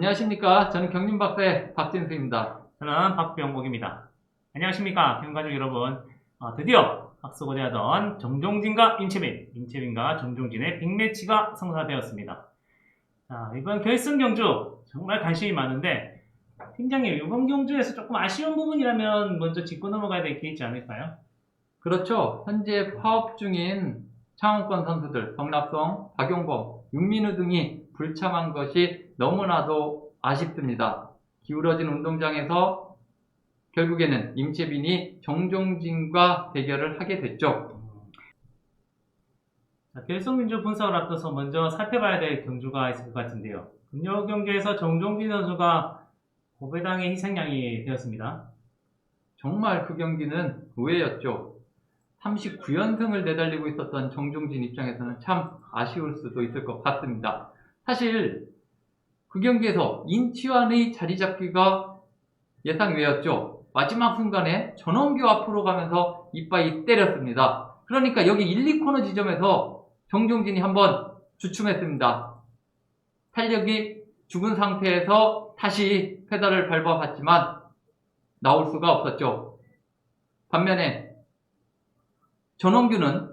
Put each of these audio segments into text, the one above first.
안녕하십니까. 저는 경륜박사의 박진수입니다. 저는 박병목입니다. 안녕하십니까 경가족 여러분. 어, 드디어 앞서고자 하던 정종진과 임채빈, 임채빈과 정종진의 빅매치가 성사되었습니다. 자, 이번 결승 경주 정말 관심이 많은데 팀장님 이번 경주에서 조금 아쉬운 부분이라면 먼저 짚고 넘어가야 될 게 있지 않을까요? 그렇죠. 현재 파업 중인 창원권 선수들, 성납성, 박용범, 윤민우 등이 불참한 것이 너무나도 아쉽습니다. 기울어진 운동장에서 결국에는 임채빈이 정종진과 대결을 하게 됐죠. 경주 분석을 앞둬서 먼저 살펴봐야 될 경주가 있을 것 같은데요. 금요 경주에서 정종진 선수가 고배당의 희생양이 되었습니다. 정말 그 경기는 의외였죠. 39연승을 내달리고 있었던 정종진 입장에서는 참 아쉬울 수도 있을 것 같습니다. 사실 그 경기에서 인치환의 자리 잡기가 예상 외였죠. 마지막 순간에 전원규 앞으로 가면서 이빠이 때렸습니다. 그러니까 여기 1, 2코너 지점에서 정종진이 한번 주춤했습니다. 탄력이 죽은 상태에서 다시 페달을 밟아봤지만 나올 수가 없었죠. 반면에 전원규는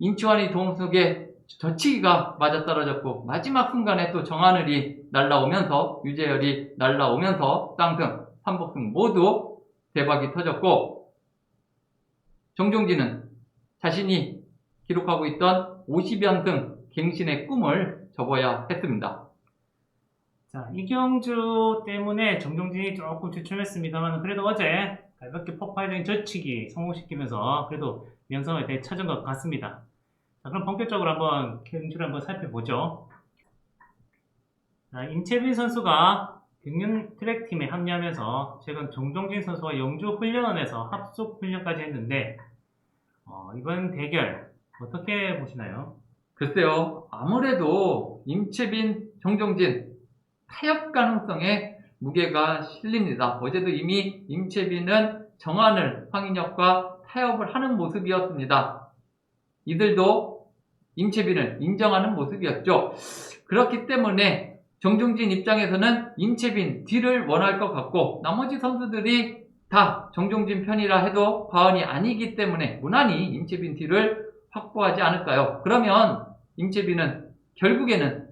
인치환이 도움 속에 저치기가 맞아떨어졌고 마지막 순간에 또 정하늘이 날라오면서 유재열이 날라오면서 쌍승, 삼복승 모두 대박이 터졌고 정종진은 자신이 기록하고 있던 50연승 갱신의 꿈을 접어야 했습니다. 자, 이경주 때문에 정종진이 조금 주춤했습니다만 그래도 어제 가볍게 폭발적인 저치기 성공시키면서 그래도 명성을 되찾은 것 같습니다. 자, 그럼 본격적으로 한번 경주를 한번 살펴보죠. 자, 임채빈 선수가 경륜 트랙팀에 합류하면서 최근 정종진 선수와 영주 훈련원에서 합숙 훈련까지 했는데 어, 이번 대결 어떻게 보시나요? 글쎄요, 아무래도 임채빈, 정종진 타협 가능성에 무게가 실립니다. 어제도 이미 임채빈은 정한을 황인혁과 타협을 하는 모습이었습니다. 이들도 임채빈을 인정하는 모습이었죠. 그렇기 때문에 정종진 입장에서는 임채빈 뒤를 원할 것 같고 나머지 선수들이 다 정종진 편이라 해도 과언이 아니기 때문에 무난히 임채빈 뒤를 확보하지 않을까요? 그러면 임채빈은 결국에는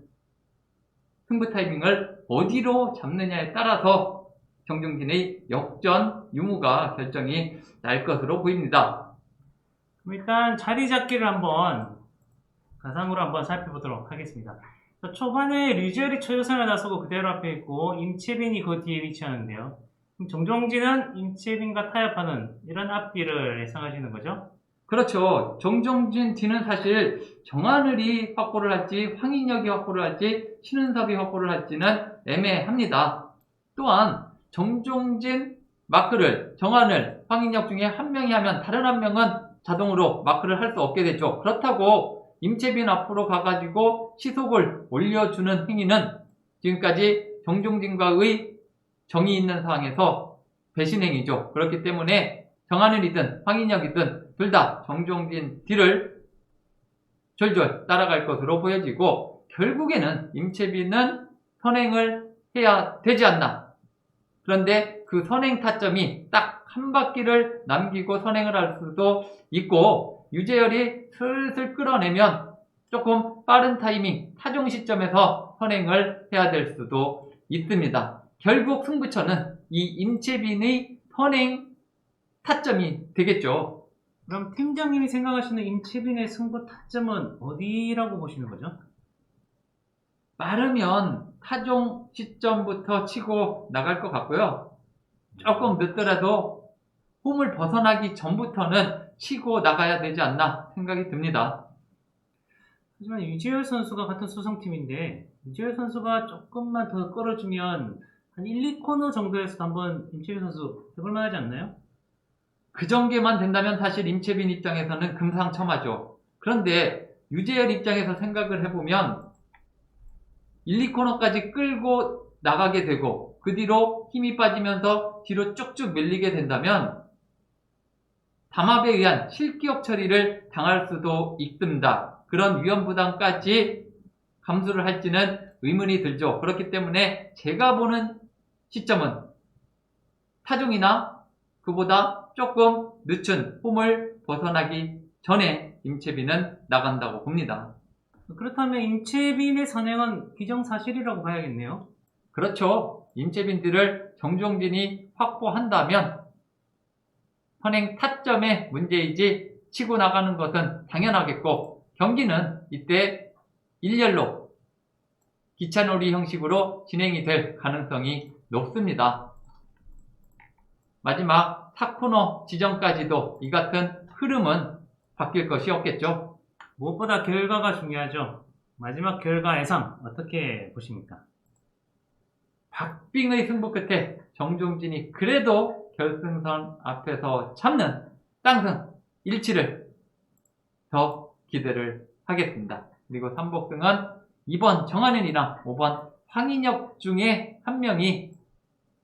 승부 타이밍을 어디로 잡느냐에 따라서 정종진의 역전 유무가 결정이 날 것으로 보입니다. 일단 자리 잡기를 한번 가상으로 한번 살펴보도록 하겠습니다. 자, 초반에 류지열이 초조선을 나서고 그대로 앞에 있고 임채빈이 그 뒤에 위치하는데요. 그럼 정종진은 임채빈과 타협하는 이런 앞뒤를 예상하시는 거죠? 그렇죠. 정종진 뒤는 사실 정하늘이 확보를 할지 황인혁이 확보를 할지 신은섭이 확보를 할지는 애매합니다. 또한 정종진 마크를 정하늘, 황인혁 중에 한 명이 하면 다른 한 명은 자동으로 마크를 할 수 없게 되죠. 그렇다고 임채빈 앞으로 가가지고 시속을 올려주는 행위는 지금까지 정종진과의 정이 있는 상황에서 배신행위죠. 그렇기 때문에 정하늘이든 황인혁이든 둘 다 정종진 뒤를 졸졸 따라갈 것으로 보여지고 결국에는 임채빈은 선행을 해야 되지 않나. 그런데 그 선행 타점이 딱 한 바퀴를 남기고 선행을 할 수도 있고 유재열이 슬슬 끌어내면 조금 빠른 타이밍, 타종 시점에서 선행을 해야 될 수도 있습니다. 결국 승부처는 이 임채빈의 선행 타점이 되겠죠. 그럼 팀장님이 생각하시는 임채빈의 승부 타점은 어디라고 보시는 거죠? 빠르면 타종 시점부터 치고 나갈 것 같고요. 조금 늦더라도 홈을 벗어나기 전부터는 치고 나가야 되지 않나 생각이 듭니다. 하지만 유지열 선수가 같은 수성팀인데 유지열 선수가 조금만 더 끌어주면 한 1, 2코너 정도에서 한번 임채빈 선수 해볼 만 하지 않나요? 그 전개만 된다면 사실 임채빈 입장에서는 금상첨화죠. 그런데 유재열 입장에서 생각을 해보면 1, 2코너까지 끌고 나가게 되고 그 뒤로 힘이 빠지면서 뒤로 쭉쭉 밀리게 된다면 담합에 의한 실기업 처리를 당할 수도 있습니다. 그런 위험 부담까지 감수를 할지는 의문이 들죠. 그렇기 때문에 제가 보는 시점은 타종이나 그보다 조금 늦춘 홈을 벗어나기 전에 임채비는 나간다고 봅니다. 그렇다면 임채빈의 선행은 기정사실이라고 봐야겠네요. 그렇죠. 임채빈들을 정종진이 확보한다면 선행 타점의 문제이지 치고 나가는 것은 당연하겠고 경기는 이때 일렬로 기차놀이 형식으로 진행이 될 가능성이 높습니다. 마지막 4코너 지점까지도 이 같은 흐름은 바뀔 것이 없겠죠. 무엇보다 결과가 중요하죠. 마지막 결과 예상 어떻게 보십니까? 박빙의 승부 끝에 정종진이 그래도 결승선 앞에서 참는 땅승 일치를 더 기대를 하겠습니다. 그리고 3복승은 2번 정한은이랑 5번 황인혁 중에 한 명이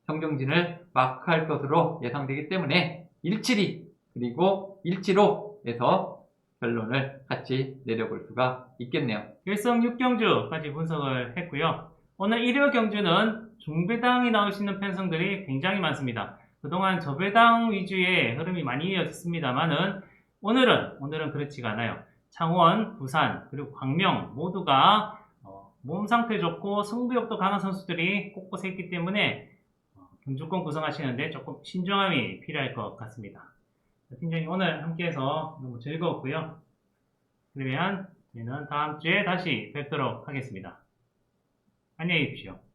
정종진을 마크할 것으로 예상되기 때문에 172 그리고 175에서 결론을 같이 내려볼 수가 있겠네요. 일성 6경주까지 분석을 했고요. 오늘 일요 경주는 중배당이 나올 수 있는 편성들이 굉장히 많습니다. 그동안 저배당 위주의 흐름이 많이 이어졌습니다만은 오늘은 오늘은 그렇지가 않아요. 창원, 부산 그리고 광명 모두가 어, 몸 상태 좋고 승부욕도 강한 선수들이 곳곳에 있기 때문에 어, 경주권 구성하시는데 조금 신중함이 필요할 것 같습니다. 팀장님 오늘 함께해서 너무 즐거웠고요. 그러면 저희는 다음 주에 다시 뵙도록 하겠습니다. 안녕히 계십시오.